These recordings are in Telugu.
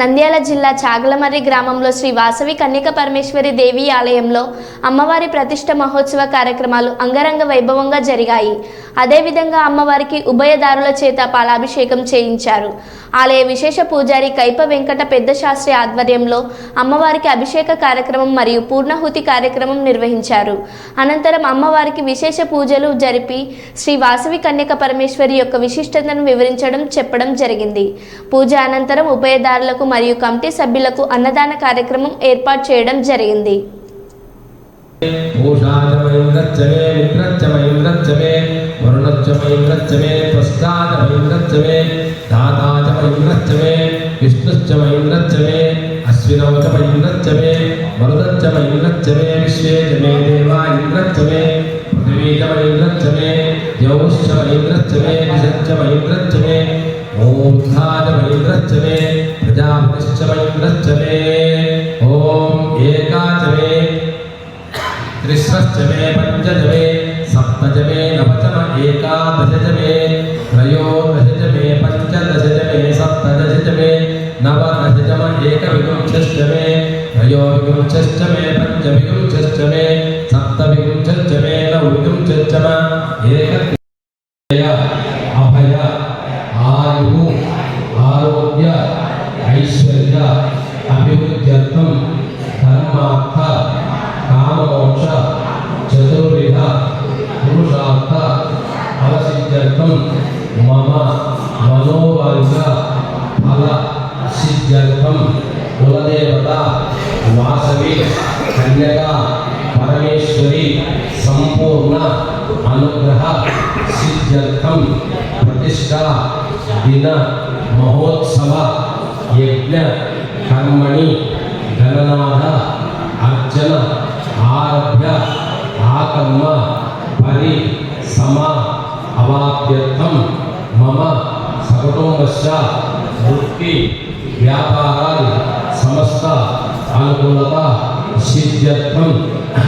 నంద్యాల జిల్లా చాగలమర్రి గ్రామంలో శ్రీ వాసవి కన్యక పరమేశ్వరి దేవి ఆలయంలో అమ్మవారి ప్రతిష్ట మహోత్సవ కార్యక్రమాలు అంగరంగ వైభవంగా జరిగాయి. అదేవిధంగా అమ్మవారికి ఉభయదారుల చేత పాలాభిషేకం చేయించారు. ఆలయ విశేష పూజారి కైప వెంకట పెద్ద శాస్త్రి ఆధ్వర్యంలో అమ్మవారికి అభిషేక కార్యక్రమం మరియు పూర్ణహుతి కార్యక్రమం నిర్వహించారు. అనంతరం అమ్మవారికి విశేష పూజలు జరిపి శ్రీ వాసవి కన్యక పరమేశ్వరి యొక్క విశిష్టతను వివరించడం చెప్పడం జరిగింది. పూజ అనంతరం ఉభయదారులకు మరియు కమిటీ సభ్యులకు అన్నదాన కార్యక్రమం ఏర్పాటు చేయడం జరిగింది. భూషాచమైంద్రచ్చ మే మిత్రచ్చ విశ్వేజమే शवयुग्रश्चमे ॐ एकाचमे त्रिश्रश्चमे पञ्चजमे सप्तजमे नवचम एकादशजमे त्रयोदशजमे पञ्चदशजमे सप्तदशजमे नवदशजम एकविंशश्चमे त्रयोविंशश्चमे पञ्चविंशश्चमे मम मनोवाञ्छ फल सिद्ध्यर्थं कुलदेवता वासवी कन्यका परमेश्वरी संपूर्ण अनुग्रह सिद्ध्यर्थं प्रतिष्ठा दिन महोत्सव यज्ञ कर्मणि गणनाथ अर्चन आरभ्य आकर्म परि सम మమ సకటోమశ వృత్తి వ్యాపారాలు సమస్త అనుకూలత సిద్ధ్యర్థం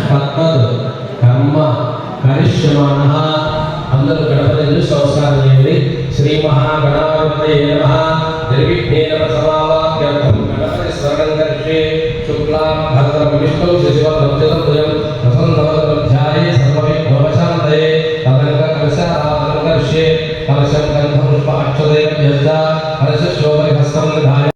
తత్తద్ కర్మ కరిష్యమాణ అందరూ గణపతి సంస్కారం చేయండి శ్రీ మహాగణాధిపతి నమ నిర్విఘ్నేన हर्ष गंधर्व अक्षदय हर्ष शोभन हस्तं धाय